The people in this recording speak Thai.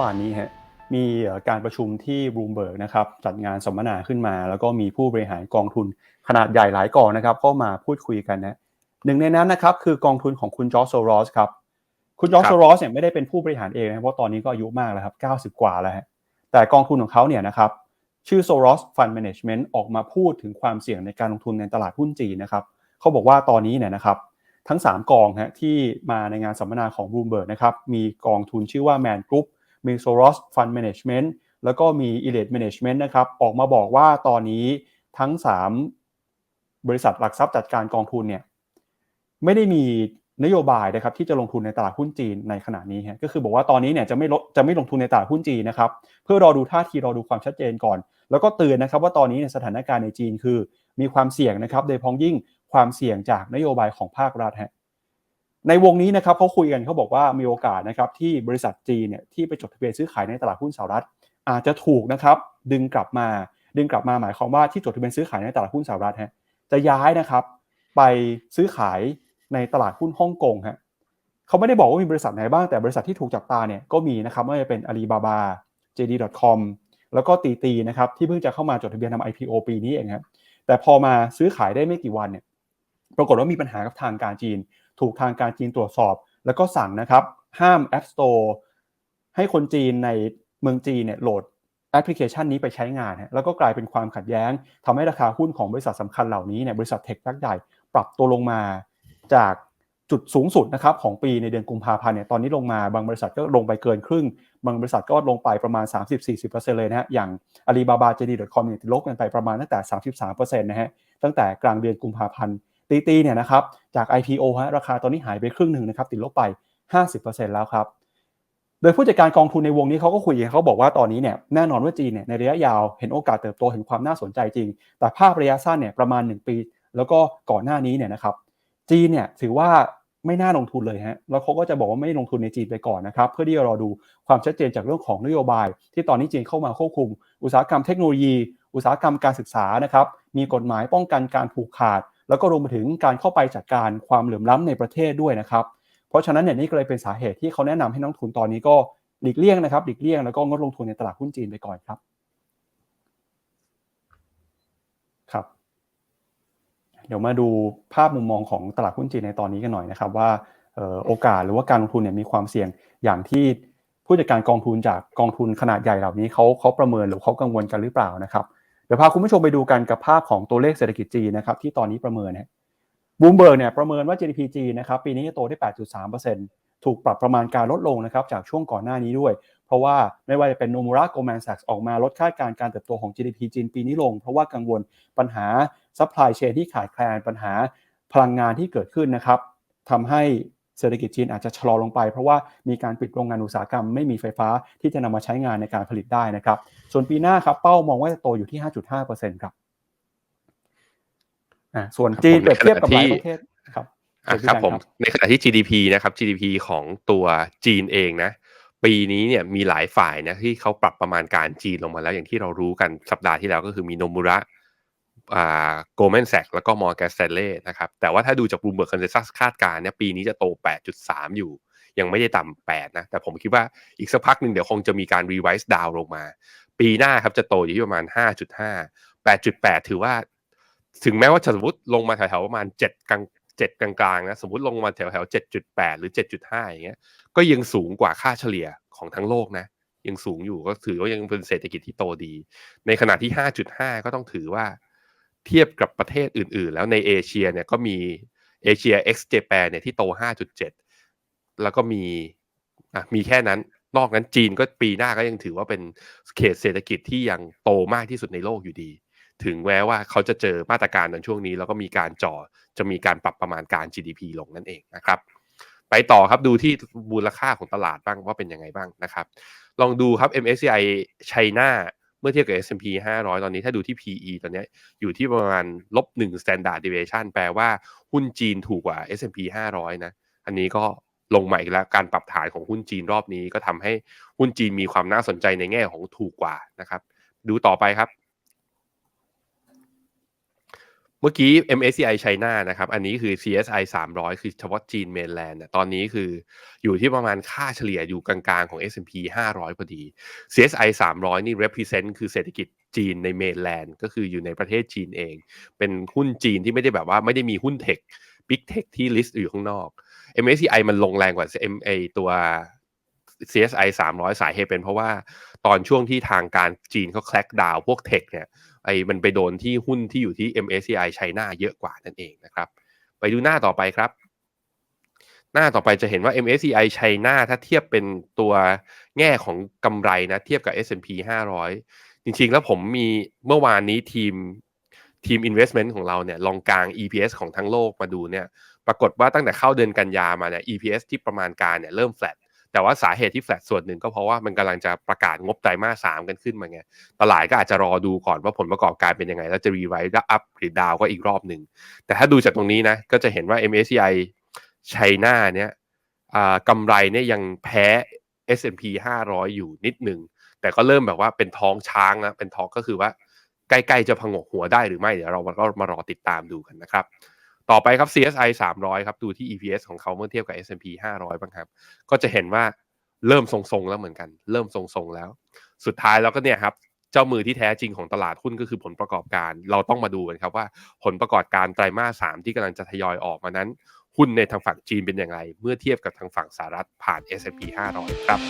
วานนี้ฮะมีการประชุมที่บลูมเบิร์กนะครับจัดงานสัมมนาขึ้นมา แล้วก็มีผู้บริหารกองทุนขนาดใหญ่หลายกองนะครับเข้ามาพูดคุยกันนะหนึ่งในนั้นนะครับคือกองทุนของคุณจอร์จโซรอสครับคุณจอร์จโซรอสเนี่ยไม่ได้เป็นผู้บริหารเองนะเพราะตอนนี้ก็อายุมากแล้วครับ 90 กว่าแล้วฮะแต่กองทุนของเขาเนี่ยนะครับชื่อ Soros Fund Management ออกมาพูดถึงความเสี่ยงในการลงทุนในตลาดหุ้นจีนนะครับเขาบอกว่าตอนนี้เนี่ยนะครับทั้ง 3 กองฮะที่มาในงานสัมมนาของ Bloomberg นะครับมีกองทุนชื่อว่า Man Group มี Soros Fund Management แล้วก็มี Elite Management นะครับออกมาบอกว่าตอนนี้ทั้ง 3 บริษัทหลักทรัพย์จัดการกองทุนเนี่ยไม่ได้มีนโยบายนะครับที่จะลงทุนในตลาดหุ้นจีนในขณะนี้ฮะก็คือบอกว่าตอนนี้เนี่ยจะไม่ลดจะไม่ลงทุนในตลาดหุ้นจีนนะครับเพื่อรอดูท่าทีรอดูความชัดเจนก่อน แล้วก็เตือนนะครับว่าตอนนี้สถานการณ์ในจีนคือ มีความเสี่ยงนะครับโดยพ้องยิ่งความเสี่ยงจากนโยบายของภาครัฐฮะ ในวงนี้นะครับเขาคุยกันเขาบอกว่ามีโอกาสนะครับที่บริษัทจีนเนี่ยที่ไปจดทะเบียนซื้อขายในตลาดหุ้นสหรัฐ อาจจะถูกนะครับดึงกลับมา ดึงกลับมาหมายความว่าที่จดทะเบียนซื้อขายในตลาดหุ้นสหรัฐฮะจะย้ายนะครับ ไปซื้อขายในตลาดหุ้นฮ่องกงฮะเขาไม่ได้บอกว่ามีบริษัทไหนบ้างแต่บริษัทที่ถูกจับตาเนี่ยก็มีนะครับไม่ว่าจะเป็น Alibaba JD.com แล้วก็ตีตีนะครับที่เพิ่งจะเข้ามาจดทะเบียนทำ IPO ปีนี้เองครับแต่พอมาซื้อขายได้ไม่กี่วันเนี่ย ปรากฏว่ามีปัญหากับทางการจีน ถูกทางการจีนตรวจสอบ แล้วก็สั่งนะครับ ห้าม App Store ให้คนจีนในเมืองจีนเนี่ยโหลดแอปพลิเคชันนี้ไปใช้งาน แล้วก็กลายเป็นความขัดแย้งทำให้ราคาหุ้นของบริษัทสำคัญเหล่านี้เนี่ยบริษัทเทคยักษ์ใหญ่ปรับตัวลงมาจากจุดสูงสุดนะครับของปีในเดือนกุมภาพันธ์เนี่ยตอนนี้ลงมาบางบริษัทก็ลงไปเกินครึ่ง บางบริษัทก็ลงไปประมาณ 30-40%เลยนะฮะอย่าง Alibaba JD.com เนี่ยลบกันไปประมาณตั้งแต่ 33%นะฮะตั้งแต่กลางเดือนกุมภาพันธ์ ตีตีเนี่ยนะครับจาก IPO ฮะราคาตอนนี้หายไปครึ่งหนึ่งนะครับติดลบไป 50%แล้วครับโดยผู้จัดการกองทุนในวงนี้เขาก็คุยเขาบอกว่าตอนนี้เนี่ยแน่นอนว่าจีนเนี่ยในระยะยาวเห็นโอกาสเติบโตเห็นความน่าสนใจจริง แต่ภาพระยะสั้นเนี่ยประมาณ 1 ปี แล้วก็ก่อนหน้านี้เนี่ยนะครับจีนเนี่ยถือว่าไม่น่าลงทุนเลยฮะแล้วเขาก็จะบอกว่าไม่ลงทุนในจีนไปก่อนนะครับเพื่อที่จะรอดูความชัดเจนจากเรื่องของนโยบาย ที่ตอนนี้จีนเข้ามาควบคุม อุตสาหกรรมเทคโนโลยี อุตสาหกรรมการศึกษานะครับมีกฎหมายป้องกันการผูกขาด แล้วก็รวมไปถึงการเข้าไปจัดการความเหลื่อมล้ำในประเทศด้วยนะครับ เพราะฉะนั้นเนี่ยนี่ก็เลยเป็นสาเหตุที่เขาแนะนำให้นักทุนตอนนี้ก็หลีกเลี่ยงนะครับหลีกเลี่ยงแล้วก็งดลงทุนในตลาดหุ้นจีนไปก่อนครับครับ เดี๋ยวมาดูภาพมุมมองของตลาดหุ้นจีนในตอนนี้กันหน่อยนะครับ ว่าโอกาสหรือว่าการลงทุนเนี่ยมีความเสี่ยงอย่างที่ผู้จัดการกองทุนจากกองทุนขนาดใหญ่เหล่านี้เขาเขาประเมินหรือเขากังวลกันหรือเปล่านะครับเดี๋ยวพาคุณผู้ชมไปดูกันกับภาพของตัวเลขเศรษฐกิจจีนนะครับที่ตอนนี้ประเมินนะบูมเบิร์กเนี่ยประเมินว่า GDP จีนนะครับปีนี้จะโตได้ 8.3%ถูกปรับประมาณการลดลงนะครับจากช่วงก่อนหน้านี้ด้วย เพราะว่าไม่ว่าจะเป็นโนมูระโกลแมนแซกออกมาลดคาดการการเติบโตของ GDP จีนปีนี้ลง เพราะว่ากังวลปัญหาซัพพลายเชนที่ขาดแคลนปัญหาพลังงานที่เกิดขึ้นนะครับทำให้ เศรษฐกิจจีนอาจจะชะลอลงไป เพราะว่ามีการปิดโรงงานอุตสาหกรรมไม่มีไฟฟ้าที่จะนำมาใช้งานในการผลิตได้นะครับ ส่วนปีหน้าครับเป้ามองว่าจะโตอยู่ที่ 5.5%ครับอ่าส่วนจีนเปรียบเทียบกับหลายประเทศครับครับผมในขณะที่ GDP นะครับ GDP ของตัวจีนเองนะ ปีนี้เนี่ยมีหลายฝ่ายนะที่เขาปรับประมาณการจีนลงมาแล้วอย่างที่เรารู้กันสัปดาห์ที่แล้วก็คือมีโนมุระอ่า โกลแมนแซกแล้วก็มอร์แกสเตเล่นะครับแต่ว่าถ้าดูจากบูมเบิร์กคอนเซซัสคาดการณ์เนี่ยปีนี้จะโต 8.3 อยู่ ยังไม่ได้ต่ำ8นะแต่ผมคิดว่าอีกสักพักหนึ่งเดี๋ยวคงจะมีการรีไวซ์ดาวลงมา ปีหน้าครับจะโตอยู่ที่ประมาณ 5.5 8.8 ถือว่า ถึงแม้ว่าสมมติลงมาแถวๆประมาณ 7 กลาง7กลางๆนะสมมติลงมาแถวๆ7.8 หรือ 7.5 อย่างเงี้ยก็ยังสูงกว่าค่าเฉลี่ยของทั้งโลกนะยังสูงอยู่ก็ถือว่ายังเป็นเศรษฐกิจที่โตดี ในขณะที่ 5.5 ก็ต้องถือว่า เทียบกับประเทศอื่น ๆ แล้วในเอเชียเนี่ยก็มีเอเชีย X Japan เนี่ยที่โต 5.7 แล้วก็มีอะมีแค่นั้นนอกนั้นจีนก็ปีหน้าก็ยังถือว่าเป็นเขตเศรษฐกิจที่ยังโตมากที่สุดในโลกอยู่ดี ถึงแม้ว่าเขาจะเจอมาตรการในช่วงนี้ แล้วก็มีการจ่อจะมีการปรับประมาณการ GDP ลงนั่นเองนะครับ ไปต่อครับดูที่มูลค่าของตลาดบ้างว่าเป็นยังไงบ้างนะครับ ลองดูครับ MSCI ไชน่า เมื่อเทียบกับ S&P 500 ตอนนี้ถ้าดูที่ PE ตอนนี้อยู่ที่ประมาณลบ1 standard deviation แปลว่าหุ้นจีนถูกกว่า S&P 500 นะ อันนี้ก็ลงใหม่แล้วการปรับฐานของหุ้นจีนรอบนี้ก็ทำให้หุ้นจีนมีความน่าสนใจในแง่ของถูกกว่านะครับ ดูต่อไปครับ เมื่อกี้ MSCI China นะครับ อันนี้คือ CSI 300 คือเฉพาะจีนเมนแลนด์ตอนนี้คืออยู่ที่ประมาณค่าเฉลี่ยอยู่กลางๆของ S&P 500 พอดี CSI 300 นี่ represent คือเศรษฐกิจจีนในเมนแลนด์ก็คืออยู่ในประเทศจีนเอง เป็นหุ้นจีนที่ไม่ได้แบบว่าไม่ได้มีหุ้นเทค Big Tech ที่ list อยู่ข้างนอก MSCI มันลงแรงกว่า MA ตัว CSI 300 สาเหตุเป็นเพราะว่าตอนช่วงที่ทางการจีนเขาแคลกดาวพวกเทคเนี่ย ไอ้มันไปโดนที่หุ้นที่อยู่ที่ MSCI China เยอะกว่านั่นเองนะครับ ไปดูหน้าต่อไปครับ หน้าต่อไปจะเห็นว่า MSCI China ถ้าเทียบเป็นตัวแง่ของกำไรนะเทียบกับ S&P 500 จริงๆ แล้วผมมีเมื่อวานนี้ทีมทีม investment ของเราเนี่ยลองกลาง EPS ของทั้งโลกมาดูเนี่ย ปรากฏว่าตั้งแต่เข้าเดือนกันยามาเนี่ย EPS ที่ประมาณการเนี่ยเริ่ม flat แต่ว่าสาเหตุที่ flat ส่วนหนึ่งก็เพราะว่ามันกำลังจะประกาศงบไตรมาสสามกันขึ้นมาไงตลาดก็อาจจะรอดูก่อนว่าผลประกอบการเป็นยังไง แล้วจะรีไวซ์อัพหรือดาวก็อีกรอบหนึ่ง แต่ถ้าดูจากตรงนี้นะ ก็จะเห็นว่า MSCI China เนี่ยกำไรเนี่ยยังแพ้ S&P 500 อยู่นิดหนึ่งแต่ก็เริ่มแบบว่าเป็นท้องช้างนะเป็นท้องก็คือว่าใกล้ ๆ จะพงกหัวได้หรือไม่เดี๋ยวเราก็มารอติดตามดูกันนะครับ ต่อไปครับ CSI 300 ครับ ดูที่ EPS ของเขาเมื่อเทียบกับ S&P 500 บ้างครับ ก็จะเห็นว่าเริ่มทรงๆแล้วเหมือนกัน เริ่มทรงๆแล้ว สุดท้ายแล้วก็เนี่ยครับ เจ้ามือที่แท้จริงของตลาดหุ้นก็คือผลประกอบการ เราต้องมาดูกันครับว่าผลประกอบการไตรมาส3ที่กำลังจะทยอยออกมานั้น หุ้นในทางฝั่งจีนเป็นอย่างไร เมื่อเทียบกับทางฝั่งสหรัฐผ่าน S&P 500 ครับ